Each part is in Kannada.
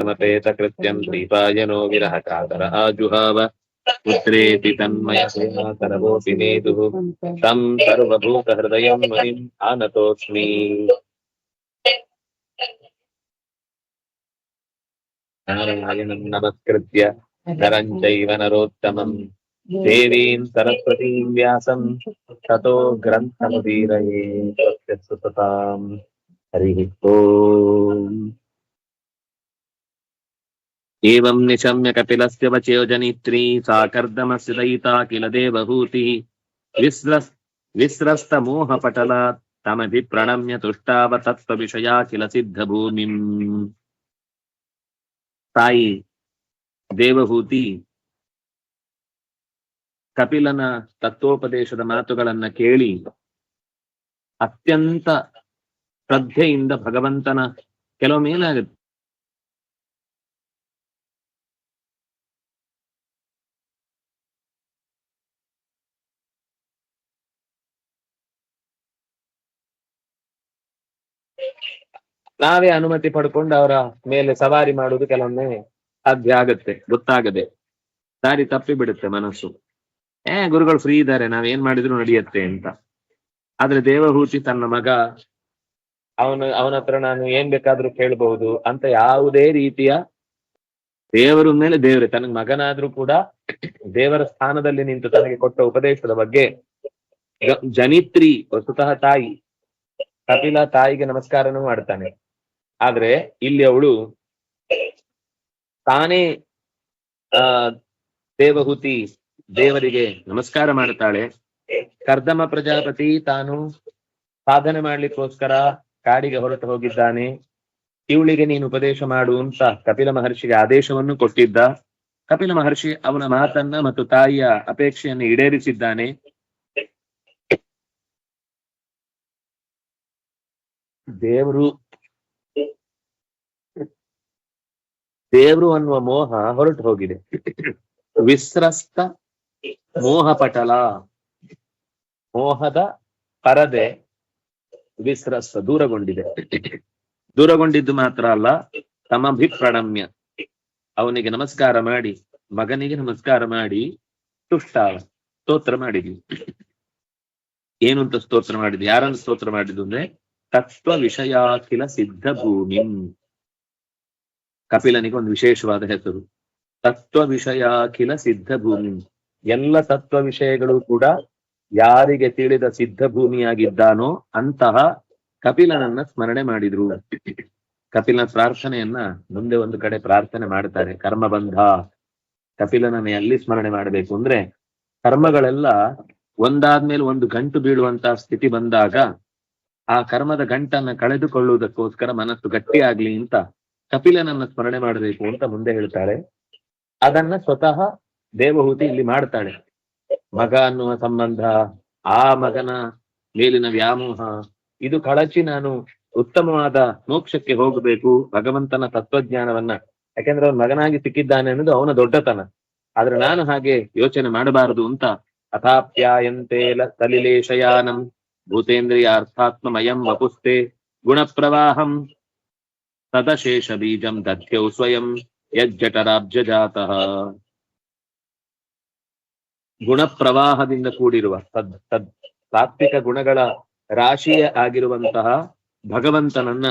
సమపేతకృత్యం దీపాయనో విరహకాతర ఆజుహావ పుత్రేతి తన్మయసేనాతరవోపి నేదు తం సర్వభూత హృదయం మణిం ఆనతోస్మి నారాయణం నమస్కృత్య నరం చైవ నరోత్తమం దేవీం సరస్వతీం వ్యాసం తతో గ్రంథముదీరయే సత్యసుతాం హరి ఓం सुतताम् हरिः ओम् एवम् निशम्य कपिलस्य वचो जनित्री सा कर्दमस्य दयिता किल देवहूतिः विस्रस् विस्रस्तमोहपटलात् तमभिप्रणम्य तुष्टाव तत्त्वविषया किल ಸಿದ್ಧಭೂಮಿಂ ತಾಯಿ ದೇವಹೂತಿ ಕಪಿಲನ ತತ್ವೋಪದೇಶದ ಮಾತುಗಳನ್ನ ಕೇಳಿ ಅತ್ಯಂತ ಶ್ರದ್ಧೆಯಿಂದ ಭಗವಂತನ ಕೆಲವೊಮ್ಮೆ ಏನಾಗುತ್ತೆ ನಾವೇ ಅನುಮತಿ ಪಡ್ಕೊಂಡು ಅವರ ಮೇಲೆ ಸವಾರಿ ಮಾಡುವುದು ಕೆಲವೊಮ್ಮೆ ಸಾಧ್ಯ ಆಗತ್ತೆ, ಗೊತ್ತಾಗದೆ. ದಾರಿ ತಪ್ಪಿ ಬಿಡುತ್ತೆ ಮನಸ್ಸು. ಏ, ಗುರುಗಳು ಫ್ರೀ ಇದ್ದಾರೆ ನಾವೇನ್ ಮಾಡಿದ್ರು ನಡೆಯುತ್ತೆ ಅಂತ. ಆದ್ರೆ ದೇವಹೂತಿ ತನ್ನ ಮಗ, ಅವನ ಅವನ ಹತ್ರ ನಾನು ಏನ್ ಬೇಕಾದ್ರೂ ಕೇಳಬಹುದು ಅಂತ ಯಾವುದೇ ರೀತಿಯ ದೇವರ ಮೇಲೆ ದೇವರೇ ತನಗೆ ಮಗನಾದ್ರೂ ಕೂಡ ದೇವರ ಸ್ಥಾನದಲ್ಲಿ ನಿಂತು ತನಗೆ ಕೊಟ್ಟ ಉಪದೇಶದ ಬಗ್ಗೆ ಜನಿತ್ರಿ, ವಸ್ತುತಃ ತಾಯಿ, ಕಪಿಲ ತಾಯಿಗೆ ನಮಸ್ಕಾರನೂ ಮಾಡ್ತಾನೆ. ಆದ್ರೆ ಇಲ್ಲಿ ಅವಳು ತಾನೇ, ಆ, ದೇವಹೂತಿ ದೇವರಿಗೆ ನಮಸ್ಕಾರ ಮಾಡುತ್ತಾಳೆ. ಕರ್ದಮ ಪ್ರಜಾಪತಿ ತಾನು ಸಾಧನೆ ಮಾಡ್ಲಿಕ್ಕೋಸ್ಕರ ಕಾಡಿಗೆ ಹೊರಟು ಹೋಗಿದ್ದಾನೆ. ಇವಳಿಗೆ ನೀನು ಉಪದೇಶ ಮಾಡು ಅಂತ ಕಪಿಲ ಮಹರ್ಷಿಗೆ ಆದೇಶವನ್ನು ಕೊಟ್ಟಿದ್ದ. ಕಪಿಲ ಮಹರ್ಷಿ ಅವನ ಮಾತನ್ನ ಮತ್ತು ತಾಯಿಯ ಅಪೇಕ್ಷೆಯನ್ನು ಈಡೇರಿಸಿದ್ದಾನೆ. ದೇವರು ದೇವರು ಅನ್ನುವ ಮೋಹ ಹೊರಟು ಹೋಗಿದೆ. ವಿಸ್ರಸ್ತ ಮೋಹ ಪಟಲ. ಮೋಹದ ಪರದೆ ವಿಸ್ರಸ್ತ ದೂರಗೊಂಡಿದೆ. ದೂರಗೊಂಡಿದ್ದು ಮಾತ್ರ ಅಲ್ಲ ತಮಭಿಪ್ರಣಮ್ಯ ಅವನಿಗೆ ನಮಸ್ಕಾರ ಮಾಡಿ, ಮಗನಿಗೆ ನಮಸ್ಕಾರ ಮಾಡಿ, ತುಷ್ಟ ಸ್ತೋತ್ರ ಮಾಡಿದ್ವಿ. ಏನು ಅಂತ ಸ್ತೋತ್ರ ಮಾಡಿದ್ವಿ? ಯಾರನ್ನು ಸ್ತೋತ್ರ ಮಾಡಿದ್ದು ಅಂದ್ರೆ, ತತ್ವ ವಿಷಯಾಖಿಲ ಸಿದ್ಧ ಭೂಮಿಂ. ಕಪಿಲನಿಗೆ ಒಂದು ವಿಶೇಷವಾದ ಹೆಸರು. ತತ್ವ ವಿಷಯಾಖಿಲ ಸಿದ್ಧ ಭೂಮಿ ಎಲ್ಲ ತತ್ವ ವಿಷಯಗಳು ಕೂಡ ಯಾರಿಗೆ ತಿಳಿದ ಸಿದ್ಧ ಭೂಮಿಯಾಗಿದ್ದಾನೋ ಅಂತಹ ಕಪಿಲನನ್ನ ಸ್ಮರಣೆ ಮಾಡಿದ್ರು. ಕಪಿಲನ ಪ್ರಾರ್ಥನೆಯನ್ನ ಮುಂದೆ ಒಂದು ಕಡೆ ಪ್ರಾರ್ಥನೆ ಮಾಡ್ತಾರೆ. ಕರ್ಮಬಂಧ. ಕಪಿಲನನ್ನ ಎಲ್ಲಿ ಸ್ಮರಣೆ ಮಾಡಬೇಕು. ಅಂದ್ರೆ ಕರ್ಮಗಳೆಲ್ಲ ಒಂದಾದ್ಮೇಲೆ ಒಂದು ಗಂಟು ಬೀಳುವಂತಹ ಸ್ಥಿತಿ ಬಂದಾಗ ಆ ಕರ್ಮದ ಗಂಟನ್ನ ಕಳೆದುಕೊಳ್ಳುವುದಕ್ಕೋಸ್ಕರ ಮನಸ್ಸು ಗಟ್ಟಿಯಾಗ್ಲಿ ಅಂತ ಕಪಿಲನನ್ನ ಸ್ಮರಣೆ ಮಾಡಬೇಕು ಅಂತ ಮುಂದೆ ಹೇಳ್ತಾಳೆ ಅದನ್ನ ಸ್ವತಃ ದೇವಹೂತಿ ಇಲ್ಲಿ ಮಾಡ್ತಾಳೆ. ಮಗ ಅನ್ನುವ ಸಂಬಂಧ, ಆ ಮಗನ ಮೇಲಿನ ವ್ಯಾಮೋಹ, ಇದು ಕಳಚಿ ನಾನು ಉತ್ತಮವಾದ ಮೋಕ್ಷಕ್ಕೆ ಹೋಗಬೇಕು ಭಗವಂತನ ತತ್ವಜ್ಞಾನವನ್ನ. ಯಾಕೆಂದ್ರೆ ಅವನ ಮಗನಾಗಿ ಸಿಕ್ಕಿದ್ದಾನೆ ಅನ್ನೋದು ಅವನ ದೊಡ್ಡತನ. ಆದ್ರೆ ನಾನು ಹಾಗೆ ಯೋಚನೆ ಮಾಡಬಾರದು ಅಂತ ಅಥಾಪ್ಯಾಯಂತೆ ಲ- ಭೂತೇಂದ್ರಿಯ ಭೂತೇಂದ್ರಿಯಾರ್ಥಾತ್ಮಮಯಂ ವಪುಸ್ತೆ ಗುಣಪ್ರವಾಹಂ ತದಶೇಷ ಬೀಜಂ ದಧ್ಯೌ ಸ್ವಯಂ ಗುಣ ಗುಣಪ್ರವಾಹದಿಂದ ಕೂಡಿರುವ ತದ್ ತದ್ ತಾತ್ವಿಕ ಗುಣಗಳ ರಾಶಿಯೇ ಆಗಿರುವಂತಹ ಭಗವಂತನನ್ನ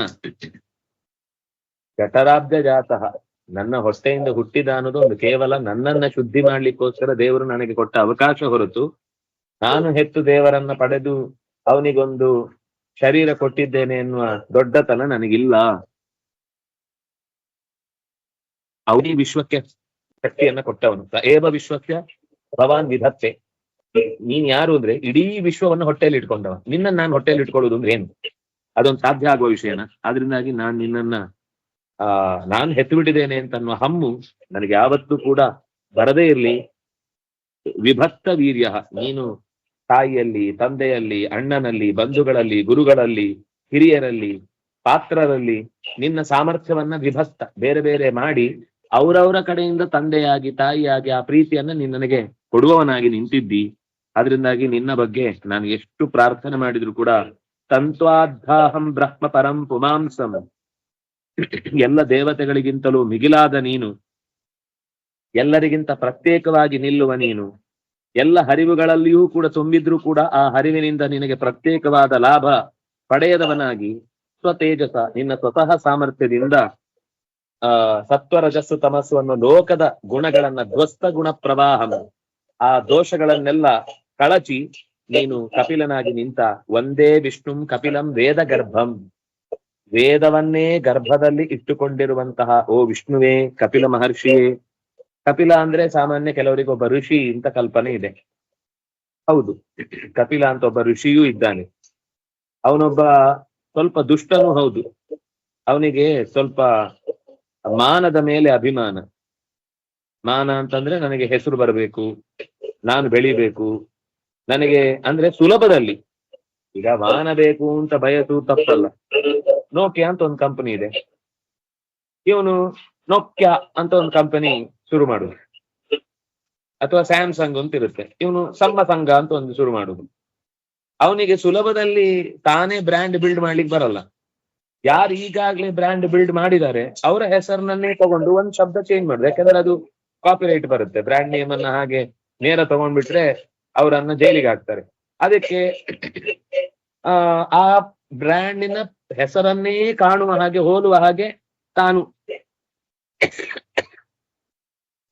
ಜಠರಾಬ್ಜ ಜಾತಃ ನನ್ನ ಹೊಟ್ಟೆಯಿಂದ ಹುಟ್ಟಿದ ಅನ್ನೋದು ಒಂದು ಕೇವಲ ನನ್ನನ್ನ ಶುದ್ಧಿ ಮಾಡ್ಲಿಕ್ಕೋಸ್ಕರ ದೇವರು ನನಗೆ ಕೊಟ್ಟ ಅವಕಾಶ ಹೊರತು ನಾನು ಹೆತ್ತು ದೇವರನ್ನ ಪಡೆದು ಅವನಿಗೊಂದು ಶರೀರ ಕೊಟ್ಟಿದ್ದೇನೆ ಎನ್ನುವ ದೊಡ್ಡತನ ನನಗಿಲ್ಲ. ಅವನಿ ವಿಶ್ವಕ್ಕೆ ಶಕ್ತಿಯನ್ನ ಕೊಟ್ಟವನು. ಏಬ ವಿಶ್ವಕ್ಕೆ? ಭವಾನ್ ವಿಧತ್ತೆ ನೀನ್ ಯಾರು ಅಂದ್ರೆ ಇಡೀ ವಿಶ್ವವನ್ನು ಹೊಟ್ಟೆಯಲ್ಲಿ ಇಟ್ಕೊಂಡವ. ನಿನ್ನ ನಾನು ಹೊಟ್ಟೆಯಲ್ಲಿ ಇಟ್ಕೊಳ್ಳೋದು ಅಂದ್ರೆ ಏನು? ಅದೊಂದು ಸಾಧ್ಯ ಆಗುವ ವಿಷಯನ? ಆದ್ರಿಂದಾಗಿ ನಾನ್ ನಿನ್ನನ್ನ, ಆ, ನಾನ್ ಹೆತ್ತು ಬಿಟ್ಟಿದ್ದೇನೆ ಅಂತ ಅನ್ನುವ ಹಮ್ಮು ನನಗೆ ಯಾವತ್ತೂ ಕೂಡ ಬರದೇ ಇರ್ಲಿ. ವಿಭಕ್ತ ವೀರ್ಯ. ನೀನು ತಾಯಿಯಲ್ಲಿ, ತಂದೆಯಲ್ಲಿ, ಅಣ್ಣನಲ್ಲಿ, ಬಂಧುಗಳಲ್ಲಿ, ಗುರುಗಳಲ್ಲಿ, ಹಿರಿಯರಲ್ಲಿ, ಪಾತ್ರರಲ್ಲಿ ನಿನ್ನ ಸಾಮರ್ಥ್ಯವನ್ನ ವಿಭಕ್ತ, ಬೇರೆ ಬೇರೆ ಮಾಡಿ ಅವರವರ ಕಡೆಯಿಂದ ತಂದೆಯಾಗಿ, ತಾಯಿಯಾಗಿ ಆ ಪ್ರೀತಿಯನ್ನ ನೀನ್ ನನಗೆ ಕೊಡುವವನಾಗಿ ನಿಂತಿದ್ದಿ. ಅದರಿಂದಾಗಿ ನಿನ್ನ ಬಗ್ಗೆ ನಾನು ಎಷ್ಟು ಪ್ರಾರ್ಥನೆ ಮಾಡಿದ್ರು ಕೂಡ ತಂತ್ವಾಧಾಹಂ ಬ್ರಹ್ಮ ಪರಂ ಪುಮಾಂಸಂ. ಎಲ್ಲ ದೇವತೆಗಳಿಗಿಂತಲೂ ಮಿಗಿಲಾದ ನೀನು. ಎಲ್ಲರಿಗಿಂತ ಪ್ರತ್ಯೇಕವಾಗಿ ನಿಲ್ಲುವ ನೀನು. ಎಲ್ಲ ಹರಿವುಗಳಲ್ಲಿಯೂ ಕೂಡ ತುಂಬಿದ್ರೂ ಕೂಡ ಆ ಹರಿವಿನಿಂದ ನಿನಗೆ ಪ್ರತ್ಯೇಕವಾದ ಲಾಭ ಪಡೆಯದವನಾಗಿ, ಸ್ವತೇಜಸ ನಿನ್ನ ಸ್ವತಃ ಸಾಮರ್ಥ್ಯದಿಂದ ಆ, ಸತ್ವರಜಸ್ಸು ತಮಸ್ಸು ಅನ್ನೋ ಲೋಕದ ಗುಣಗಳನ್ನ ಧ್ವಸ್ತ ಗುಣ ಪ್ರವಾಹಂ. ಆ ದೋಷಗಳನ್ನೆಲ್ಲ ಕಳಚಿ ನೀನು ಕಪಿಲನಾಗಿ ನಿಂತ ಒಂದೇ ವಿಷ್ಣುಂ ಕಪಿಲಂ ವೇದ ಗರ್ಭಂ ವೇದವನ್ನೇ ಗರ್ಭದಲ್ಲಿ ಇಟ್ಟುಕೊಂಡಿರುವಂತಹ ಓ ವಿಷ್ಣುವೇ, ಕಪಿಲ ಮಹರ್ಷಿಯೇ. ಕಪಿಲ ಅಂದ್ರೆ ಸಾಮಾನ್ಯ ಕೆಲವರಿಗೆ ಒಬ್ಬ ಋಷಿ ಅಂತ ಕಲ್ಪನೆ ಇದೆ. ಹೌದು, ಕಪಿಲ ಅಂತ ಒಬ್ಬ ಋಷಿಯೂ ಇದ್ದಾನೆ. ಅವನೊಬ್ಬ ಸ್ವಲ್ಪ ದುಷ್ಟನೂ ಹೌದು. ಅವನಿಗೆ ಸ್ವಲ್ಪ ಮಾನದ ಮೇಲೆ ಅಭಿಮಾನ. ಮಾನ ಅಂತಂದ್ರೆ ನನಗೆ ಹೆಸರು ಬರಬೇಕು, ನಾನು ಬೆಳಿಬೇಕು, ನನಗೆ ಅಂದ್ರೆ ಸುಲಭದಲ್ಲಿ. ಈಗ ಮಾನ ಬೇಕು ಅಂತ ಬಯಸು ತಪ್ಪಲ್ಲ. ನೋಕ್ಯಾ ಅಂತ ಒಂದು ಕಂಪನಿ ಇದೆ. ಇವನು ನೋಕ್ಯಾ ಅಂತ ಒಂದು ಕಂಪನಿ ಶುರು ಮಾಡುದು. ಅಥವಾ ಸ್ಯಾಮ್ಸಂಗ್ ಅಂತ ಇರುತ್ತೆ. ಇವನು ಸಮ್ಮ ಸಂಘ ಅಂತ ಒಂದು ಶುರು ಮಾಡುದು. ಅವನಿಗೆ ಸುಲಭದಲ್ಲಿ ತಾನೇ ಬ್ರ್ಯಾಂಡ್ ಬಿಲ್ಡ್ ಮಾಡ್ಲಿಕ್ಕೆ ಬರಲ್ಲ. ಯಾರು ಈಗಾಗ್ಲೇ ಬ್ರ್ಯಾಂಡ್ ಬಿಲ್ಡ್ ಮಾಡಿದ್ದಾರೆ, ಅವರ ಹೆಸರನ್ನೇ ತಗೊಂಡು ಒಂದು ಶಬ್ದ ಚೇಂಜ್ ಮಾಡುದು. ಯಾಕಂದ್ರೆ ಅದು ಕಾಪಿರೈಟ್ ಬರುತ್ತೆ. ಬ್ರ್ಯಾಂಡ್ ನೇಮ್ ಅನ್ನ ಹಾಗೆ ನೇರ ತಗೊಂಡ್ಬಿಟ್ರೆ ಅವರನ್ನ ಜೈಲಿಗೆ ಹಾಕ್ತಾರೆ. ಅದಕ್ಕೆ, ಆ ಬ್ರ್ಯಾಂಡಿನ ಹೆಸರನ್ನೇ ಕಾಣುವ ಹಾಗೆ, ಹೋಲುವ ಹಾಗೆ ತಾನು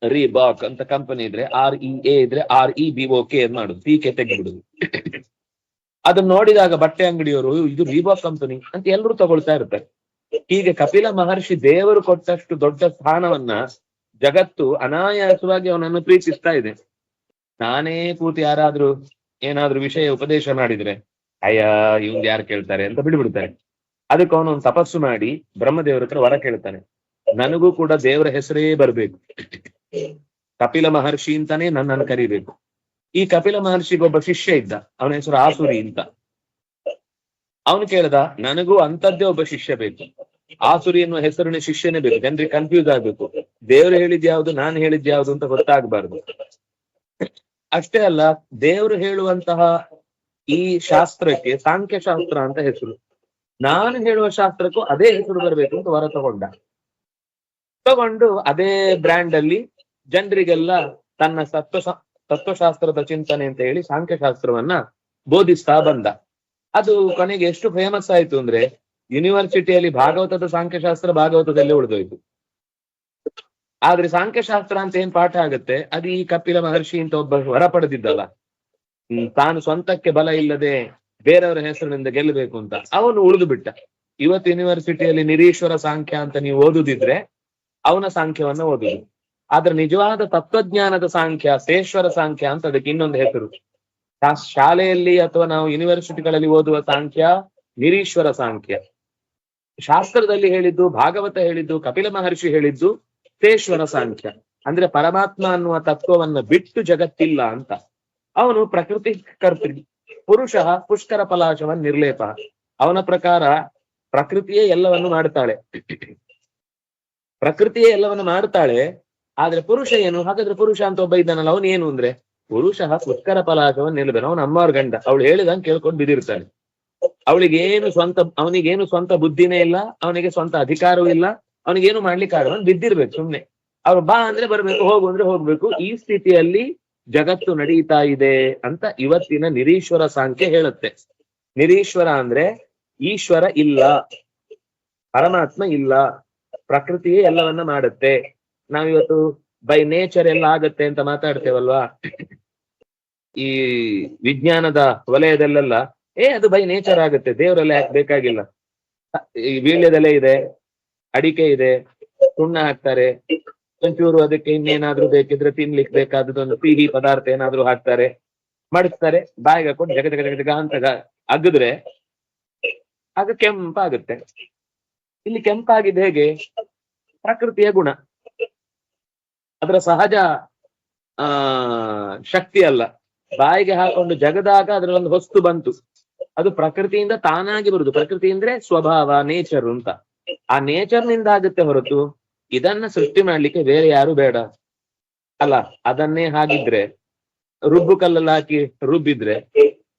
ರೀಬಾಕ್ ಅಂತ ಕಂಪನಿ ಇದ್ರೆ ಆರ್ ಇ ಎ ಇದ್ರೆ R E B O K ಮಾಡುದು ಪಿ ಕೆ ತೆಗೆದ್ಬಿಡುದು. ಅದನ್ನ ನೋಡಿದಾಗ ಬಟ್ಟೆ ಅಂಗಡಿಯವರು, ಇದು ರೀಬಾ ಕಂಪನಿ ಅಂತ ಎಲ್ಲರೂ ತಗೊಳ್ತಾ ಇರ್ತಾರೆ. ಹೀಗೆ ಕಪಿಲ ಮಹರ್ಷಿ ದೇವರು ಕೊಟ್ಟಷ್ಟು ದೊಡ್ಡ ಸ್ಥಾನವನ್ನ ಜಗತ್ತು ಅನಾಯಾಸವಾಗಿ ಅವನನ್ನು ಪ್ರೀತಿಸ್ತಾ ಇದೆ. ನಾನೇ ಕೂತು ಯಾರಾದ್ರೂ ಏನಾದ್ರೂ ವಿಷಯ ಉಪದೇಶ ಮಾಡಿದ್ರೆ, ಅಯ್ಯ, ಇವ್ನ್ ಯಾರು ಕೇಳ್ತಾರೆ ಅಂತ ಬಿಡ್ಬಿಡ್ತಾರೆ. ಅದಕ್ಕೆ ಅವನು ಒಂದು ತಪಸ್ಸು ಮಾಡಿ ಬ್ರಹ್ಮದೇವರ ಹತ್ರ ವರ ಕೇಳ್ತಾನೆ. ನನಗೂ ಕೂಡ ದೇವರ ಹೆಸರೇ ಬರ್ಬೇಕು. ಕಪಿಲ ಮಹರ್ಷಿ ಅಂತಾನೆ ನನ್ನನ್ನು ಕರಿಬೇಕು. ಈ ಕಪಿಲ ಮಹರ್ಷಿಗೆ ಒಬ್ಬ ಶಿಷ್ಯ ಇದ್ದ. ಅವನ ಹೆಸರು ಆಸುರಿ ಅಂತ. ಅವನು ಕೇಳ್ದ, ನನಗೂ ಅಂತದ್ದೇ ಒಬ್ಬ ಶಿಷ್ಯ ಬೇಕು. ಆಸುರಿ ಎನ್ನುವ ಹೆಸರಿನ ಶಿಷ್ಯನೇ ಬೇಕು. ಜನರಿಗೆ ಕನ್ಫ್ಯೂಸ್ ಆಗ್ಬೇಕು. ದೇವ್ರು ಹೇಳಿದ್ ಯಾವ್ದು, ನಾನು ಹೇಳಿದ್ ಯಾವ್ದು ಅಂತ ಗೊತ್ತಾಗ್ಬಾರ್ದು. ಅಷ್ಟೇ ಅಲ್ಲ, ದೇವರು ಹೇಳುವಂತಹ ಈ ಶಾಸ್ತ್ರಕ್ಕೆ ಸಾಂಖ್ಯ ಶಾಸ್ತ್ರ ಅಂತ ಹೆಸರು. ನಾನು ಹೇಳುವ ಶಾಸ್ತ್ರಕ್ಕೂ ಅದೇ ಹೆಸರು ಬರಬೇಕು ಅಂತ ವರ ತಗೊಂಡ. ತಗೊಂಡು ಅದೇ ಬ್ರ್ಯಾಂಡ್ ಅಲ್ಲಿ ಜನರಿಗೆಲ್ಲ ತನ್ನ ತತ್ವ ತತ್ವಶಾಸ್ತ್ರದ ಚಿಂತನೆ ಅಂತ ಹೇಳಿ ಸಾಂಖ್ಯಶಾಸ್ತ್ರವನ್ನ ಬೋಧಿಸ್ತಾ ಬಂದ. ಅದು ಕೊನೆಗೆ ಎಷ್ಟು ಫೇಮಸ್ ಆಯ್ತು ಅಂದ್ರೆ ಯೂನಿವರ್ಸಿಟಿಯಲ್ಲಿ ಭಾಗವತದ ಸಾಂಖ್ಯಶಾಸ್ತ್ರ ಭಾಗವತದಲ್ಲೇ ಉಳಿದೋಯ್ತು. ಆದ್ರೆ ಸಾಂಖ್ಯಶಾಸ್ತ್ರ ಅಂತ ಏನ್ ಪಾಠ ಆಗುತ್ತೆ? ಅದು ಈ ಕಪಿಲ ಮಹರ್ಷಿ ಅಂತ ಒಬ್ಬ ಹೊರ ಪಡೆದಿದ್ದಲ್ಲ. ತಾನು ಸ್ವಂತಕ್ಕೆ ಬಲ ಇಲ್ಲದೆ ಬೇರೆಯವರ ಹೆಸರಿನಿಂದ ಗೆಲ್ಲಬೇಕು ಅಂತ. ಅವನು ಉಳಿದು ಬಿಟ್ಟ. ಇವತ್ತು ಯೂನಿವರ್ಸಿಟಿಯಲ್ಲಿ ನಿರೀಶ್ವರ ಸಾಂಖ್ಯ ಅಂತ ನೀವು ಓದುದಿದ್ರೆ ಅವನ ಸಾಂಖ್ಯವನ್ನ ಓದುದು. ಆದ್ರೆ ನಿಜವಾದ ತತ್ವಜ್ಞಾನದ ಸಾಂಖ್ಯ ಸೇಶ್ವರ ಸಾಂಖ್ಯ ಅಂತ ಅದಕ್ಕೆ ಇನ್ನೊಂದು ಹೆಸರು. ಶಾಲೆಯಲ್ಲಿ ಅಥವಾ ನಾವು ಯೂನಿವರ್ಸಿಟಿಗಳಲ್ಲಿ ಓದುವ ಸಾಂಖ್ಯ ನಿರೀಶ್ವರ ಸಾಂಖ್ಯ. ಶಾಸ್ತ್ರದಲ್ಲಿ ಹೇಳಿದ್ದು, ಭಾಗವತ ಹೇಳಿದ್ದು, ಕಪಿಲ ಮಹರ್ಷಿ ಹೇಳಿದ್ದು ಸೇಶ್ವರ ಸಾಂಖ್ಯ. ಅಂದ್ರೆ ಪರಮಾತ್ಮ ಅನ್ನುವ ತತ್ವವನ್ನ ಬಿಟ್ಟು ಜಗತ್ತಿಲ್ಲ ಅಂತ. ಅವನು ಪ್ರಕೃತಿ ಕರ್ತೃ, ಪುರುಷ ಪುಷ್ಕರ ಪಲಾಶವನ್ ನಿರ್ಲೇಪ. ಅವನ ಪ್ರಕಾರ ಪ್ರಕೃತಿಯೇ ಎಲ್ಲವನ್ನು ಮಾಡ್ತಾಳೆ. ಪ್ರಕೃತಿಯೇ ಎಲ್ಲವನ್ನು ಮಾಡ್ತಾಳೆ ಆದ್ರೆ ಪುರುಷ ಏನು? ಹಾಗಾದ್ರೆ ಪುರುಷ ಅಂತ ಒಬ್ಬ ಇದ್ದಾನಲ್ಲ, ಅವನು ಏನು ಅಂದ್ರೆ, ಪುರುಷ ಪುಷ್ಕರ ಫಲಾಕವನ್ನು ನಿಲ್ಬೇನ ಅವನ ಅಮ್ಮವ್ರ ಗಂಡ. ಅವಳು ಹೇಳಿದಂಗೆ ಕೇಳ್ಕೊಂಡು ಬಿದ್ದಿರ್ತಾನೆ. ಅವಳಿಗೆ ಏನು ಸ್ವಂತ, ಅವನಿಗೇನು ಸ್ವಂತ ಬುದ್ಧಿನೇ ಇಲ್ಲ, ಅವನಿಗೆ ಸ್ವಂತ ಅಧಿಕಾರವೂ ಇಲ್ಲ, ಅವನಿಗೇನು ಮಾಡ್ಲಿಕ್ಕೆ ಆಗಲ್ಲ. ಬಿದ್ದಿರ್ಬೇಕು ಸುಮ್ನೆ. ಅವ್ರು ಬಾ ಅಂದ್ರೆ ಬರ್ಬೇಕು, ಹೋಗು ಅಂದ್ರೆ ಹೋಗ್ಬೇಕು. ಈ ಸ್ಥಿತಿಯಲ್ಲಿ ಜಗತ್ತು ನಡೀತಾ ಇದೆ ಅಂತ ಇವತ್ತಿನ ನಿರೀಶ್ವರ ಸಾಂಖ್ಯ ಹೇಳುತ್ತೆ. ನಿರೀಶ್ವರ ಅಂದ್ರೆ ಈಶ್ವರ ಇಲ್ಲ, ಪರಮಾತ್ಮ ಇಲ್ಲ, ಪ್ರಕೃತಿಯೇ ಎಲ್ಲವನ್ನ ಮಾಡುತ್ತೆ. ನಾವಿವತ್ತು ಬೈ ನೇಚರ್ ಎಲ್ಲ ಆಗತ್ತೆ ಅಂತ ಮಾತಾಡ್ತೇವಲ್ವಾ? ಈ ವಿಜ್ಞಾನದ ವಲಯದಲ್ಲೆಲ್ಲ, ಏ, ಅದು ಬೈ ನೇಚರ್ ಆಗುತ್ತೆ, ದೇವರೆಲ್ಲ ಯಾಕೆ ಬೇಕಾಗಿಲ್ಲ. ಈ ವೀಳ್ಯದಲ್ಲೇ ಇದೆ, ಅಡಿಕೆ ಇದೆ, ಸುಣ್ಣ ಹಾಕ್ತಾರೆ, ಒಂಚೂರು ಅದಕ್ಕೆ ಇನ್ನೇನಾದ್ರೂ ಬೇಕಿದ್ರೆ ತಿನ್ಲಿಕ್ಕೆ ಬೇಕಾದದೊಂದು ಸಿಹಿ ಪದಾರ್ಥ ಏನಾದ್ರೂ ಹಾಕ್ತಾರೆ ಮಡಿಸ್ತಾರೆ ಬಾಯಿಗೆ ಹಾಕೊಂಡು ಜಗ ಜಗ ಜಗ ಅಂತ ಅಗಿದ್ರೆ ಆಗ ಕೆಂಪಾಗುತ್ತೆ. ಇಲ್ಲಿ ಕೆಂಪಾಗಿದ್ದು ಹೇಗೆ? ಪ್ರಕೃತಿಯ ಗುಣ. ಅದರ ಸಹಜ, ಆ, ಶಕ್ತಿ ಅಲ್ಲ. ಬಾಯಿಗೆ ಹಾಕೊಂಡು ಜಗದಾಗ ಅದರ ಒಂದು ಹೊಸ್ತು ಬಂತು. ಅದು ಪ್ರಕೃತಿಯಿಂದ ತಾನಾಗಿ ಬರುದು. ಪ್ರಕೃತಿ ಅಂದ್ರೆ ಸ್ವಭಾವ ನೇಚರ್ ಅಂತ. ಆ ನೇಚರ್ನಿಂದ ಆಗುತ್ತೆ ಹೊರತು ಇದನ್ನ ಸೃಷ್ಟಿ ಮಾಡ್ಲಿಕ್ಕೆ ಬೇರೆ ಯಾರು ಬೇಡ. ಅಲ್ಲ, ಅದನ್ನೇ ಹಾಗಿದ್ರೆ, ರುಬ್ಬು ಕಲ್ಲಲ್ಲಿ ಹಾಕಿ ರುಬ್ಬಿದ್ರೆ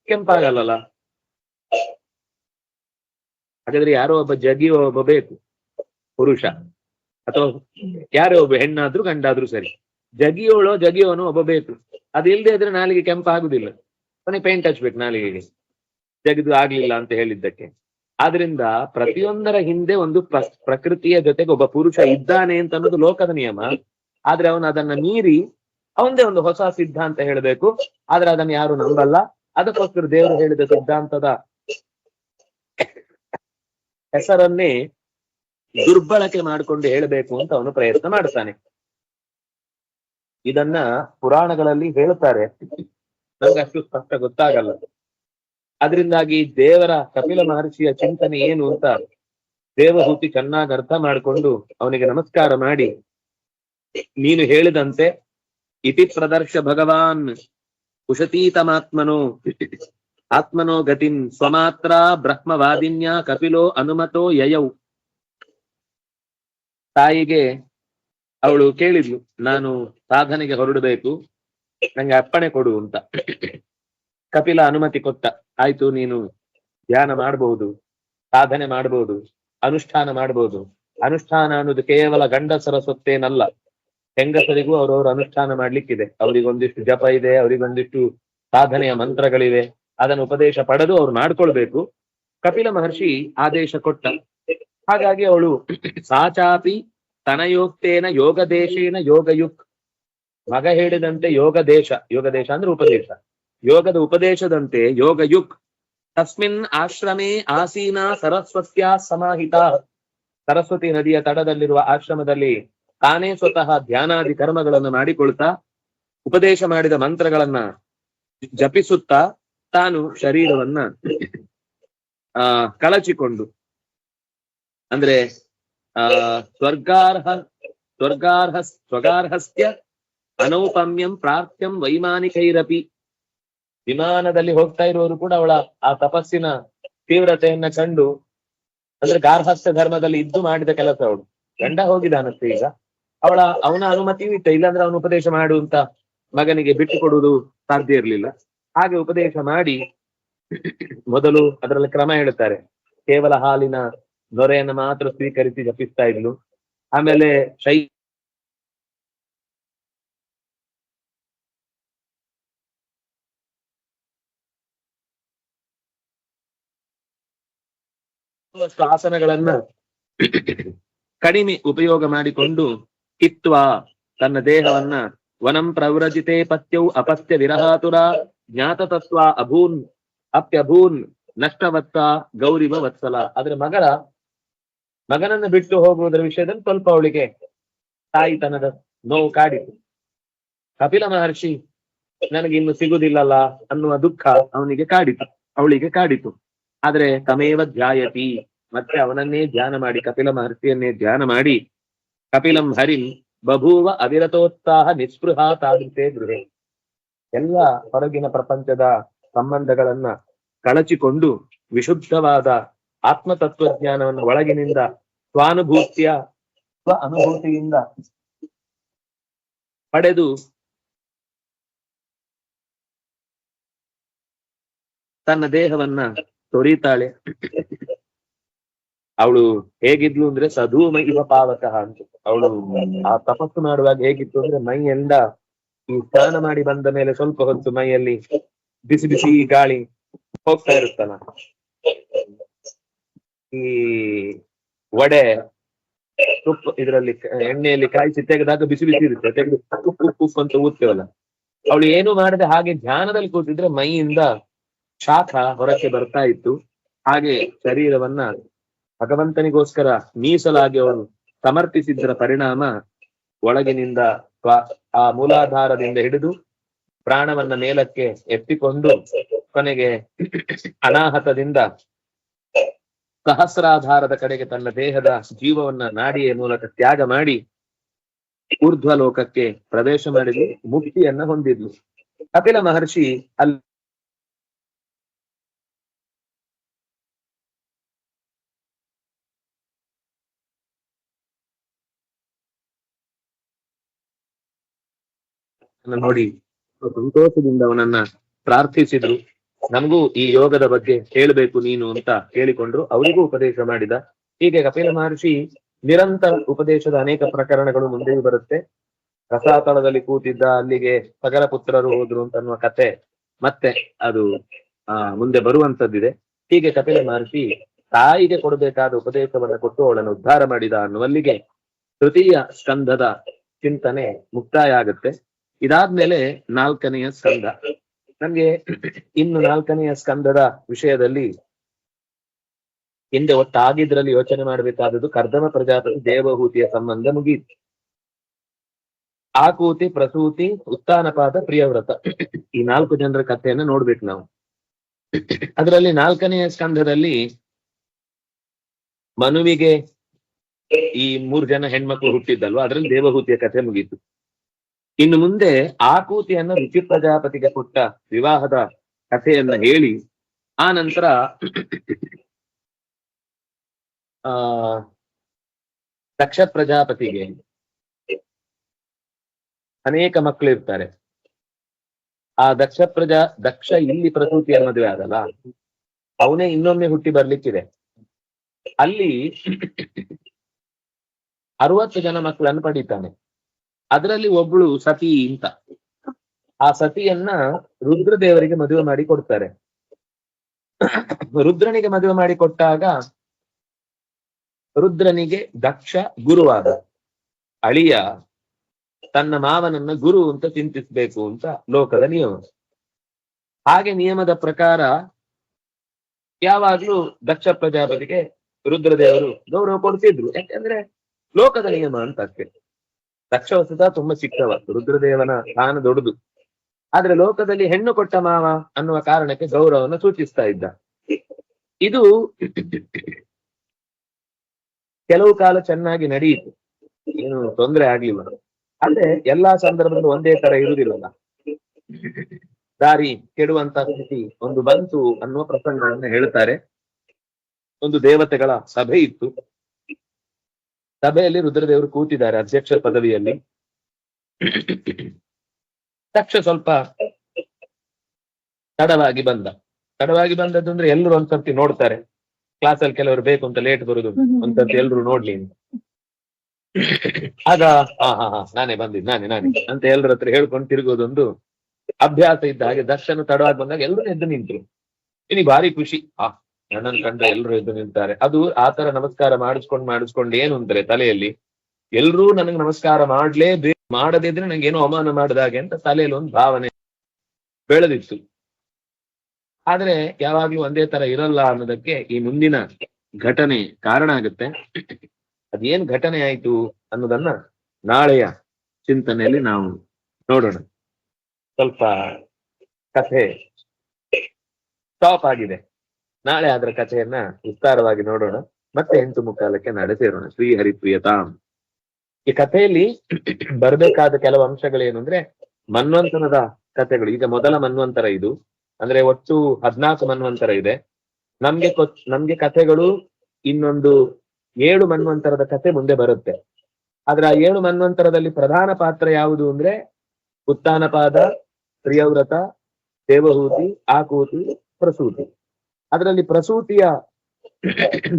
ಕೆಂಪಾಗಲ್ಲಲ್ಲ? ಹಾಗಾದ್ರೆ ಯಾರೋ ಒಬ್ಬ ಜಗಿಯೋ ಒಬ್ಬ ಬೇಕು, ಪುರುಷ. ಅಥವಾ ಯಾರೇ ಒಬ್ಬ ಹೆಣ್ಣಾದ್ರೂ ಗಂಡಾದ್ರೂ ಸರಿ. ಜಗಿಯೋಳೋ ಜಗಿಯೋನೋ ಒಬ್ಬ ಬೇಕು. ಅದಿಲ್ಲದೆ ಇದ್ರೆ ನಾಲಿಗೆ ಕೆಂಪ ಆಗುದಿಲ್ಲ. ಕೊನೆ ಪೇಂಟ್ ಹಚ್ಬೇಕು ನಾಲಿಗೆಗೆ. ಜಗಿದು ಆಗ್ಲಿಲ್ಲ ಅಂತ ಹೇಳಿದ್ದಕ್ಕೆ. ಆದ್ರಿಂದ ಪ್ರತಿಯೊಂದರ ಹಿಂದೆ ಒಂದು ಪ್ರ- ಪ್ರಕೃತಿಯ ಜೊತೆಗೆ ಒಬ್ಬ ಪುರುಷ ಇದ್ದಾನೆ ಅಂತ ಅನ್ನೋದು ಲೋಕದ ನಿಯಮ. ಆದ್ರೆ ಅವನು ಅದನ್ನ ಮೀರಿ ಅವಂದೇ ಒಂದು ಹೊಸ ಸಿದ್ಧಾಂತ ಹೇಳಬೇಕು. ಆದ್ರೆ ಅದನ್ನ ಯಾರು ನಂಬಲ್ಲ. ಅದಕ್ಕೋಸ್ಕರ ದೇವರು ಹೇಳಿದ ಸಿದ್ಧಾಂತದ ಹೆಸರನ್ನೇ ದುರ್ಬಳಕೆ ಮಾಡಿಕೊಂಡು ಹೇಳಬೇಕು ಅಂತ ಅವನು ಪ್ರಯತ್ನ ಮಾಡ್ತಾನೆ. ಇದನ್ನ ಪುರಾಣಗಳಲ್ಲಿ ಹೇಳುತ್ತಾರೆ. ನಂಗೆ ಅಷ್ಟು ಸ್ಪಷ್ಟ ಗೊತ್ತಾಗಲ್ಲ. ಅದರಿಂದಾಗಿ ದೇವರ ಕಪಿಲ ಮಹರ್ಷಿಯ ಚಿಂತನೆ ಏನು ಅಂತ ದೇವಹೂತಿ ಚೆನ್ನಾಗಿ ಅರ್ಥ ಮಾಡಿಕೊಂಡು ಅವನಿಗೆ ನಮಸ್ಕಾರ ಮಾಡಿ, ನೀನು ಹೇಳಿದಂತೆ, ಇತಿ ಪ್ರದರ್ಶ ಭಗವಾನ್, ಕುಶತೀತಮಾತ್ಮನೋ, ಆತ್ಮನೋ ಗತಿನ್ ಸ್ವಮಾತ್ರ ಬ್ರಹ್ಮವಾದಿನ್ಯ ಕಪಿಲೋ ಅನುಮತೋ ಯಯೌ. ತಾಯಿಗೆ ಅವಳು ಕೇಳಿದ್ಲು, ನಾನು ಸಾಧನೆಗೆ ಹೊರಡಬೇಕು, ನಂಗೆ ಅಪ್ಪಣೆ ಕೊಡು ಅಂತ. ಕಪಿಲ ಅನುಮತಿ ಕೊಟ್ಟ, ಆಯ್ತು, ನೀನು ಧ್ಯಾನ ಮಾಡಬಹುದು ಸಾಧನೆ ಮಾಡಬಹುದು ಅನುಷ್ಠಾನ ಮಾಡಬಹುದು ಅನುಷ್ಠಾನ ಅನ್ನೋದು ಕೇವಲ ಗಂಡಸರ ಸೊತ್ತೇನಲ್ಲ, ಹೆಂಗಸರಿಗೂ ಅವರವರ ಅನುಷ್ಠಾನ ಮಾಡ್ಲಿಕ್ಕಿದೆ. ಅವರಿಗೊಂದಿಷ್ಟು ಜಪ ಇದೆ, ಅವರಿಗೊಂದಿಷ್ಟು ಸಾಧನೆಯ ಮಂತ್ರಗಳಿವೆ, ಅದನ್ನು ಉಪದೇಶ ಪಡೆದು ಅವ್ರು ಮಾಡ್ಕೊಳ್ಬೇಕು. ಕಪಿಲ ಮಹರ್ಷಿ ಆದೇಶ ಕೊಟ್ಟ ಹಾಗಾಗಿ ಅವಳು ಸಾಚಾಪಿ ತನಯೋಕ್ತೇನ ಯೋಗ ದೇಶೇನ ಯೋಗಯುಕ್. ಮಗ ಹೇಳಿದಂತೆ ಯೋಗ ದೇಶ ಯೋಗ ದೇಶ ಅಂದ್ರೆ ಉಪದೇಶ. ಯೋಗದ ಉಪದೇಶದಂತೆ ಯೋಗಯುಕ್. ತಸ್ಮಿನ್ ಆಶ್ರಮೇ ಆಸೀನ ಸರಸ್ವತ್ಯ ಸಮಾಹಿತ. ಸರಸ್ವತಿ ನದಿಯ ತಡದಲ್ಲಿರುವ ಆಶ್ರಮದಲ್ಲಿ ತಾನೇ ಸ್ವತಃ ಧ್ಯಾನಾದಿ ಕರ್ಮಗಳನ್ನು ಮಾಡಿಕೊಳ್ತಾ, ಉಪದೇಶ ಮಾಡಿದ ಮಂತ್ರಗಳನ್ನ ಜಪಿಸುತ್ತಾ ತಾನು ಶರೀರವನ್ನ, ಆ, ಕಳಚಿಕೊಂಡು ಅಂದ್ರೆ, ಆ, ಸ್ವರ್ಗಾರ್ಹ ಸ್ವರ್ಗಾರ್ಹ, ಸ್ವಗಾರ್ಹಸ್ಯ ಅನೌಪಮ್ಯಂ ಪ್ರಾರ್ಥ್ಯಂ ವೈಮಾನಿಕೈರಪಿ. ವಿಮಾನದಲ್ಲಿ ಹೋಗ್ತಾ ಇರುವವರು ಕೂಡ ಅವಳ ಆ ತಪಸ್ಸಿನ ತೀವ್ರತೆಯನ್ನ ಕಂಡು, ಅಂದ್ರೆ ಗಾರ್ಹಸ್ಯ ಧರ್ಮದಲ್ಲಿ ಇದ್ದು ಮಾಡಿದ ಕೆಲಸ ಅವಳು. ಗಂಡ ಹೋಗಿದಾನಂತೆ ಈಗ. ಅವಳ, ಅವನ ಅನುಮತಿಯೂ ಇತ್ತ. ಇಲ್ಲಾಂದ್ರೆ ಅವನು ಉಪದೇಶ ಮಾಡು ಅಂತ ಮಗನಿಗೆ ಬಿಟ್ಟು ಕೊಡುವುದು ಸಾಧ್ಯ ಇರಲಿಲ್ಲ. ಹಾಗೆ ಉಪದೇಶ ಮಾಡಿ ಮೊದಲು ಅದರಲ್ಲಿ ಕ್ರಮ ಹೇಳುತ್ತಾರೆ. ಕೇವಲ ಹಾಲಿನ ನೊರೆಯನ್ನು ಮಾತ್ರ ಸ್ವೀಕರಿಸಿ ಜಪಿಸ್ತಾ ಇದ್ಲು. ಆಮೇಲೆ ಶೈ ಆಸನಗಳನ್ನ ಕಡಿಮೆ ಉಪಯೋಗ ಮಾಡಿಕೊಂಡು ಕಿತ್ವ ತನ್ನ ದೇಹವನ್ನ ವನಂ ಪ್ರವ್ರಜಿತೆ ಪತ್ಯೌ ಅಪತ್ಯ ವಿರಹಾತುರ ಜ್ಞಾತ ತತ್ವ ಅಭೂನ್ ಅಪ್ಯಭೂನ್ ನಷ್ಟವತ್ತ ಗೌರಿವ ವತ್ಸಲ. ಆದ್ರೆ ಮಗಳ ಮಗನನ್ನ ಬಿಟ್ಟು ಹೋಗುವುದರ ವಿಷಯದಲ್ಲಿ ಸ್ವಲ್ಪ ಅವಳಿಗೆ ತಾಯಿತನದ ನೋವು ಕಾಡಿತು. ಕಪಿಲ ಮಹರ್ಷಿ, ನನಗೆ ಇನ್ನು ಸಿಗುದಿಲ್ಲಲ್ಲ ಅನ್ನುವ ದುಃಖ ಅವನಿಗೆ ಕಾಡಿತು, ಅವಳಿಗೆ ಕಾಡಿತು. ಆದ್ರೆ ತಮೇವ ಧ್ಯಾಯತಿ. ಮತ್ತೆ ಅವನನ್ನೇ ಧ್ಯಾನ ಮಾಡಿ, ಕಪಿಲ ಮಹರ್ಷಿಯನ್ನೇ ಧ್ಯಾನ ಮಾಡಿ, ಕಪಿಲಂ ಹರಿಂ ಬಭೂವ ಅವಿರತೋತ್ಸಾಹ ನಿಸ್ಪೃಹ ತಾದೃತೆ ಗೃಹೆ. ಎಲ್ಲ ಹೊರಗಿನ ಪ್ರಪಂಚದ ಸಂಬಂಧಗಳನ್ನ ಕಳಚಿಕೊಂಡು ವಿಶುದ್ಧವಾದ ಆತ್ಮತತ್ವಜ್ಞಾನವನ್ನು ಒಳಗಿನಿಂದ ಸ್ವಾನುಭೂತಿಯ ಸ್ವ ಅನುಭೂತಿಯಿಂದ ಪಡೆದು ತನ್ನ ದೇಹವನ್ನ ತೊರೀತಾಳೆ. ಅವಳು ಹೇಗಿದ್ಲು ಅಂದ್ರೆ ಸಧೂಮ ಇವ ಪಾವಕ ಅಂತ. ಅವಳು ಆ ತಪಸ್ಸು ಮಾಡುವಾಗ ಹೇಗಿತ್ತು ಅಂದ್ರೆ ಮೈಯಿಂದ ಈ ಸ್ನಾನ ಮಾಡಿ ಬಂದ ಮೇಲೆ ಸ್ವಲ್ಪ ಹೊತ್ತು ಮೈಯಲ್ಲಿ ಬಿಸಿ ಬಿಸಿ ಗಾಳಿ ಹೋಗ್ತಾ ಇರುತ್ತಲ್ಲ. ಈ ವಡೆ, ತುಪ್ಪ ಇದರಲ್ಲಿ ಎಣ್ಣೆಯಲ್ಲಿ ಕಾಯಿಸಿ ತೆಗೆದಾಗ ಬಿಸಿ ಬಿಸಿ ಇರುತ್ತೆ. ತೆಗೆದು ಉಪ್ಪು ಉಪ್ಪು ಅಂತ ಊದ್ತೇವಲ್ಲ. ಅವಳು ಏನು ಮಾಡದೆ ಹಾಗೆ ಧ್ಯಾನದಲ್ಲಿ ಕೂತಿದ್ರೆ ಮೈಯಿಂದ ಶಾಖ ಹೊರಕ್ಕೆ ಬರ್ತಾ ಇತ್ತು. ಹಾಗೆ ಶರೀರವನ್ನ ಭಗವಂತನಿಗೋಸ್ಕರ ಮೀಸಲಾಗಿ ಅವಳು ಸಮರ್ಪಿಸಿದ್ದರ ಪರಿಣಾಮ ಒಳಗಿನಿಂದ ಆ ಮೂಲಾಧಾರದಿಂದ ಹಿಡಿದು ಪ್ರಾಣವನ್ನ ಮೇಲಕ್ಕೆ ಎತ್ತಿಕೊಂಡು ಕೊನೆಗೆ ಅನಾಹತದಿಂದ ಸಹಸ್ರಾಧಾರದ ಕಡೆಗೆ ತನ್ನ ದೇಹದ ಜೀವವನ್ನ ನಾಡಿಯ ಮೂಲಕ ತ್ಯಾಗ ಮಾಡಿ ಊರ್ಧ್ವ ಲೋಕಕ್ಕೆ ಪ್ರವೇಶ ಮಾಡಿದ್ಲು, ಮುಕ್ತಿಯನ್ನ ಹೊಂದಿದ್ಲು. ಕಪಿಲ ಮಹರ್ಷಿ ಅಲ್ಲಿ ನೋಡಿ, ಸಂತೋಷದಿಂದ ಅವನನ್ನ ಪ್ರಾರ್ಥಿಸಿದ್ರು. ನಮಗೂ ಈ ಯೋಗದ ಬಗ್ಗೆ ಹೇಳಬೇಕು ನೀನು ಅಂತ ಕೇಳಿಕೊಂಡ್ರು ಅವರಿಗೂ ಉಪದೇಶ ಮಾಡಿದ. ಹೀಗೆ ಕಪಿಲ ಮಹರ್ಷಿ ನಿರಂತರ ಉಪದೇಶದ ಅನೇಕ ಪ್ರಕರಣಗಳು ಮುಂದೆಯೂ ಬರುತ್ತೆ. ರಸಾತಳದಲ್ಲಿ ಕೂತಿದ್ದ ಅಲ್ಲಿಗೆ ಸಗರ ಪುತ್ರರು ಹೋದ್ರು ಅಂತ ಅನ್ನುವ ಕತೆ ಮತ್ತೆ ಅದು, ಆ, ಮುಂದೆ ಬರುವಂತದ್ದಿದೆ. ಹೀಗೆ ಕಪಿಲ ಮಹರ್ಷಿ ತಾಯಿಗೆ ಕೊಡಬೇಕಾದ ಉಪದೇಶವನ್ನು ಕೊಟ್ಟು ಅವಳನ್ನು ಉದ್ಧಾರ ಮಾಡಿದ ಅನ್ನುವಲ್ಲಿಗೆ ತೃತೀಯ ಸ್ಕಂಧದ ಚಿಂತನೆ ಮುಕ್ತಾಯ ಆಗುತ್ತೆ. ಇದಾದ್ಮೇಲೆ ನಾಲ್ಕನೆಯ ಸ್ಕಂದ ನಮ್ಗೆ ಇನ್ನು ನಾಲ್ಕನೆಯ ಸ್ಕಂದದ ವಿಷಯದಲ್ಲಿ ಹಿಂದೆ ಒಟ್ಟಾಗಿದ್ರಲ್ಲಿ ಯೋಚನೆ ಮಾಡಬೇಕಾದದ್ದು ಕರ್ದಮ ಪ್ರಜಾಪತಿ ದೇವಹೂತಿಯ ಸಂಬಂಧ ಮುಗಿಯಿತು ಆಕೂತಿ, ಪ್ರಸೂತಿ ಉತ್ತಾನಪಾದ ಪ್ರಿಯವ್ರತ ಈ ನಾಲ್ಕು ಜನರ ಕಥೆಯನ್ನು ನೋಡ್ಬೇಕು ನಾವು. ಅದರಲ್ಲಿ ನಾಲ್ಕನೆಯ ಸ್ಕಂದದಲ್ಲಿ ಮನುವಿಗೆ ಈ ಮೂರ್ ಜನ ಹೆಣ್ಮಕ್ಳು ಹುಟ್ಟಿದ್ದಲ್ವ? ಅದ್ರಲ್ಲಿ ದೇವಹೂತಿಯ ಕಥೆ ಮುಗೀತು. ಇನ್ನು ಮುಂದೆ ಆಕೂತಿಯನ್ನ ರುಚಿ ಪ್ರಜಾಪತಿಗೆ ಕೊಟ್ಟ ವಿವಾಹದ ಕಥೆಯನ್ನ ಹೇಳಿ, ಆ ನಂತರ, ಆ ದಕ್ಷ ಪ್ರಜಾಪತಿಗೆ ಅನೇಕ ಮಕ್ಕಳು ಇರ್ತಾರೆ. ಆ ದಕ್ಷ ಪ್ರಜಾ, ದಕ್ಷ ಇಲ್ಲಿ ಪ್ರಸೂತಿಯ ಮದುವೆ ಆದಲ್ಲ ಅವನೇ ಇನ್ನೊಮ್ಮೆ ಹುಟ್ಟಿ ಬರ್ಲಿಕ್ಕಿದೆ. ಅಲ್ಲಿ ಅರವತ್ತು ಜನ ಮಕ್ಕಳನ್ನು ಪಡೀತಾನೆ. ಅದರಲ್ಲಿ ಒಬ್ಳು ಸತಿ ಅಂತ ಆ ಸತಿಯನ್ನ ರುದ್ರದೇವರಿಗೆ ಮದುವೆ ಮಾಡಿ ಕೊಡ್ತಾರೆ. ರುದ್ರನಿಗೆ ಮದುವೆ ಮಾಡಿ ಕೊಟ್ಟಾಗ ರುದ್ರನಿಗೆ ದಕ್ಷ ಗುರುವಾದ. ಅಳಿಯ ತನ್ನ ಮಾವನನ್ನ ಗುರು ಅಂತ ಚಿಂತಿಸ್ಬೇಕು ಅಂತ ಲೋಕದ ನಿಯಮ. ಹಾಗೆ ನಿಯಮದ ಪ್ರಕಾರ ಯಾವಾಗ್ಲೂ ದಕ್ಷ ಪ್ರಜಾಪತಿಗೆ ರುದ್ರದೇವರು ಗೌರವ ಕೊಡ್ತಿದ್ರು. ಯಾಕಂದ್ರೆ ಲೋಕದ ನಿಯಮ ಅಂತ ಅಷ್ಟೇ. ದಕ್ಷ ವಸುತ ತುಂಬಾ ಚಿಕ್ಕವ, ರುದ್ರದೇವನ ಸ್ಥಾನ ದೊಡ್ಡದು. ಆದ್ರೆ ಲೋಕದಲ್ಲಿ ಹೆಣ್ಣು ಕೊಟ್ಟ ಮಾವ ಅನ್ನುವ ಕಾರಣಕ್ಕೆ ಗೌರವವನ್ನು ಸೂಚಿಸ್ತಾ ಇದ್ದ. ಇದು ಕೆಲವು ಕಾಲ ಚೆನ್ನಾಗಿ ನಡೆಯಿತು. ಏನು ತೊಂದರೆ ಆಗ್ಲಿಲ್ಲ. ಅಂದ್ರೆ ಎಲ್ಲಾ ಸಂದರ್ಭದಲ್ಲೂ ಒಂದೇ ತರ ಇರುವುದಿಲ್ಲ ದಾರಿ ಕೆಡುವಂತ ಸ್ಥಿತಿ ಒಂದು ಬಂತು ಅನ್ನುವ ಪ್ರಸಂಗವನ್ನು ಹೇಳ್ತಾರೆ. ಒಂದು ದೇವತೆಗಳ ಸಭೆ ಇತ್ತು. ಸಭೆಯಲ್ಲಿ ರುದ್ರದೇವರು ಕೂತಿದ್ದಾರೆ ಅಧ್ಯಕ್ಷ ಪದವಿಯಲ್ಲಿ. ತಕ್ಷ ಸ್ವಲ್ಪ ತಡವಾಗಿ ಬಂದ. ತಡವಾಗಿ ಬಂದದ್ದು ಅಂದ್ರೆ ಎಲ್ಲರೂ ಒಂದ್ಸರ್ತಿ ನೋಡ್ತಾರೆ. ಕ್ಲಾಸ್ ಅಲ್ಲಿ ಕೆಲವರು ಬೇಕು ಅಂತ ಲೇಟ್ ಬರುದು. ಒಂದ್ಸರ್ತಿ ಎಲ್ರು ನೋಡ್ಲಿ ಅಂತ. ಆಗ ಹಾ ಹಾ ಹಾ ನಾನೇ ಬಂದಿದ್ ನಾನೇ ನಾನೇ ಅಂತ ಎಲ್ಲರ ಹತ್ರ ಹೇಳ್ಕೊಂಡು ತಿರುಗೋದೊಂದು ಅಭ್ಯಾಸ ಇದ್ದ ಹಾಗೆ ದರ್ಶನ ತಡವಾಗಿ ಬಂದಾಗ ಎಲ್ಲರೂ ಎದ್ದು ನಿಂತರು. ಇನಿ ಭಾರಿ ಖುಷಿ. ಆ ನನ್ನನ್ನು ಕಂಡ ಎಲ್ಲರೂ ಎದ್ದು ನಿಂತಾರೆ. ಅದು ಆತರ ನಮಸ್ಕಾರ ಮಾಡಿಸ್ಕೊಂಡ್ ಮಾಡಿಸ್ಕೊಂಡು ಏನು ಅಂತಾರೆ ತಲೆಯಲ್ಲಿ? ಎಲ್ರೂ ನನಗೆ ನಮಸ್ಕಾರ ಮಾಡ್ಲೇ ಮಾಡದಿದ್ರೆ ನಂಗೆ ಏನೋ ಅವಮಾನ ಮಾಡಿದಾಗೆ ಅಂತ ತಲೆಯಲ್ಲಿ ಒಂದು ಭಾವನೆ ಬೆಳೆದಿತ್ತು. ಆದ್ರೆ ಯಾವಾಗ್ಲೂ ಒಂದೇ ತರ ಇರಲ್ಲ ಅನ್ನೋದಕ್ಕೆ ಈ ಮುಂದಿನ ಘಟನೆ ಕಾರಣ ಆಗುತ್ತೆ. ಅದೇನ್ ಘಟನೆ ಆಯ್ತು ಅನ್ನೋದನ್ನ ನಾಳೆಯ ಚಿಂತನೆಯಲ್ಲಿ ನಾವು ನೋಡೋಣ. ಸ್ವಲ್ಪ ಕಥೆ ಸ್ಟಾಪ್ ಆಗಿದೆ. ನಾಳೆ ಅದರ ಕಥೆಯನ್ನ ವಿಸ್ತಾರವಾಗಿ ನೋಡೋಣ. ಮತ್ತೆ ಎಂಟು ಮುಕ್ಕಾಲಕ್ಕೆ ನಾಳೆ ಸೇರೋಣ ಶ್ರೀ ಹರಿಪ್ರಿಯತಾಂ ಈ ಕಥೆಯಲ್ಲಿ ಬರಬೇಕಾದ ಕೆಲವು ಅಂಶಗಳೇನು ಅಂದ್ರೆ ಮನ್ವಂತರದ ಕಥೆಗಳು. ಈಗ ಮೊದಲ ಮನ್ವಂತರ ಇದು. ಅಂದ್ರೆ ಒಟ್ಟು ಹದ್ನಾಲ್ಕು ಮನ್ವಂತರ ಇದೆ. ನಮ್ಗೆ ನಮ್ಗೆ ಕಥೆಗಳು ಇನ್ನೊಂದು ಏಳು ಮನ್ವಂತರದ ಕಥೆ ಮುಂದೆ ಬರುತ್ತೆ. ಆದ್ರೆ ಆ ಏಳು ಮನ್ವಂತರದಲ್ಲಿ ಪ್ರಧಾನ ಪಾತ್ರ ಯಾವುದು ಅಂದ್ರೆ ಉತ್ತಾನಪಾದ ಪ್ರಿಯವ್ರತ, ದೇವಹೂತಿ, ಆಕೂತಿ, ಪ್ರಸೂತಿ. ಅದರಲ್ಲಿ ಪ್ರಸೂತಿಯ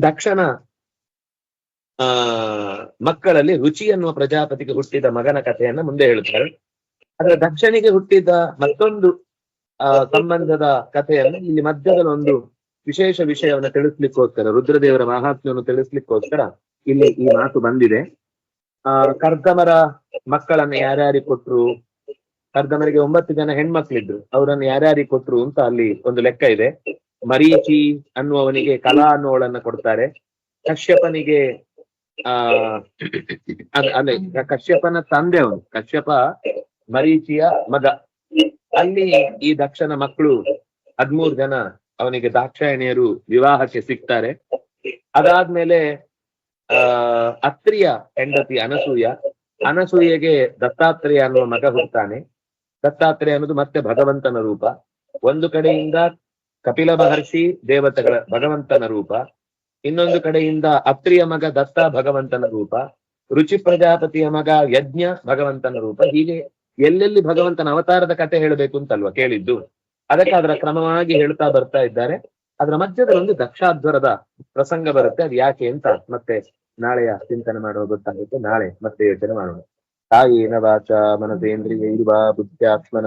ದಕ್ಷಣ ಆ, ಮಕ್ಕಳಲ್ಲಿ ರುಚಿ ಅನ್ನುವ ಪ್ರಜಾಪತಿಗೆ ಹುಟ್ಟಿದ ಮಗನ ಕಥೆಯನ್ನ ಮುಂದೆ ಹೇಳ್ತಾರೆ. ಅದರ ದಕ್ಷನಿಗೆ ಹುಟ್ಟಿದ ಮತ್ತೊಂದು, ಆ, ಸಂಬಂಧದ ಕಥೆಯನ್ನು ಇಲ್ಲಿ ಮಧ್ಯದಲ್ಲಿ ಒಂದು ವಿಶೇಷ ವಿಷಯವನ್ನು ತಿಳಿಸ್ಲಿಕ್ಕೋಸ್ಕರ, ರುದ್ರದೇವರ ಮಹಾತ್ಮ್ಯವನ್ನು ತಿಳಿಸ್ಲಿಕ್ಕೋಸ್ಕರ ಇಲ್ಲಿ ಈ ಮಾತು ಬಂದಿದೆ. ಆ, ಕರ್ದಮರ ಮಕ್ಕಳನ್ನು ಯಾರ್ಯಾರಿಗೆ ಕೊಟ್ರು? ಕರ್ದಮರಿಗೆ ಒಂಬತ್ತು ಜನ ಹೆಣ್ಮಕ್ಳಿದ್ರು. ಅವರನ್ನು ಯಾರ್ಯಾರಿಗೆ ಕೊಟ್ರು ಅಂತ ಅಲ್ಲಿ ಒಂದು ಲೆಕ್ಕ ಇದೆ. ಮರೀಚಿ ಅನ್ನುವವನಿಗೆ ಕಲಾ ಅನ್ನುವಳನ್ನ ಕೊಡ್ತಾರೆ. ಕಶ್ಯಪನಿಗೆ, ಆ, ಅದೇ ಕಶ್ಯಪನ ತಂದೆ ಅವನು ಕಶ್ಯಪ ಮರೀಚಿಯ ಮಗ. ಅಲ್ಲಿ ಈ ದಕ್ಷನ ಮಕ್ಕಳು ಹದ್ಮೂರ್ ಜನ ಅವನಿಗೆ ದಾಕ್ಷಾಯಣಿಯರು ವಿವಾಹಕ್ಕೆ ಸಿಗ್ತಾರೆ. ಅದಾದ್ಮೇಲೆ, ಆ, ಅತ್ರಿಯ ಹೆಂಡತಿ ಅನಸೂಯ. ಅನಸೂಯೆಗೆ ದತ್ತಾತ್ರೇಯ ಅನ್ನುವ ಮಗ ಹುಡ್ತಾನೆ. ದತ್ತಾತ್ರೇಯ ಅನ್ನೋದು ಮತ್ತೆ ಭಗವಂತನ ರೂಪ. ಒಂದು ಕಡೆಯಿಂದ ಕಪಿಲ ಮಹರ್ಷಿ ದೇವತೆಗಳ ಭಗವಂತನ ರೂಪ, ಇನ್ನೊಂದು ಕಡೆಯಿಂದ ಅತ್ರಿಯ ಮಗ ದತ್ತ ಭಗವಂತನ ರೂಪ, ರುಚಿ ಪ್ರಜಾಪತಿಯ ಮಗ ಯಜ್ಞ ಭಗವಂತನ ರೂಪ, ಹೀಗೆ ಎಲ್ಲೆಲ್ಲಿ ಭಗವಂತನ ಅವತಾರದ ಕತೆ ಹೇಳಬೇಕು ಅಂತಲ್ವಾ ಕೇಳಿದ್ದು? ಅದಕ್ಕೆ ಅದರ ಕ್ರಮವಾಗಿ ಹೇಳ್ತಾ ಬರ್ತಾ ಇದ್ದಾರೆ. ಅದರ ಮಧ್ಯದಲ್ಲಿ ಒಂದು ದಕ್ಷಾಧ್ವರದ ಪ್ರಸಂಗ ಬರುತ್ತೆ. ಅದು ಯಾಕೆ ಅಂತ ಮತ್ತೆ ನಾಳೆಯ ಚಿಂತನೆ ಮಾಡುವ ಗೊತ್ತಾಗುತ್ತೆ. ನಾಳೆ ಮತ್ತೆ ಯೋಚನೆ ಮಾಡೋಣ. ಕಾಯೇನ ವಾಚ ತತ್ವ ಬುದ್ಧ್ಯಾತ್ಮನ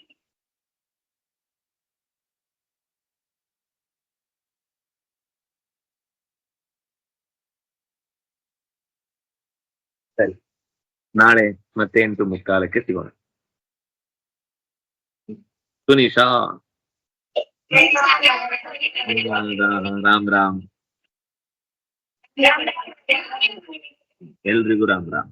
ನಾಳೆ ಮತ್ತೆ ಎಂಟು ಮುಕ್ಕಾಲಕ್ಕೆ ಸಿಗೋಣ ಸುನೀಶಾ ರಾಮ್ ರಾಮ್ ಎಲ್ರಿಗೂ ರಾಮ್ ರಾಮ್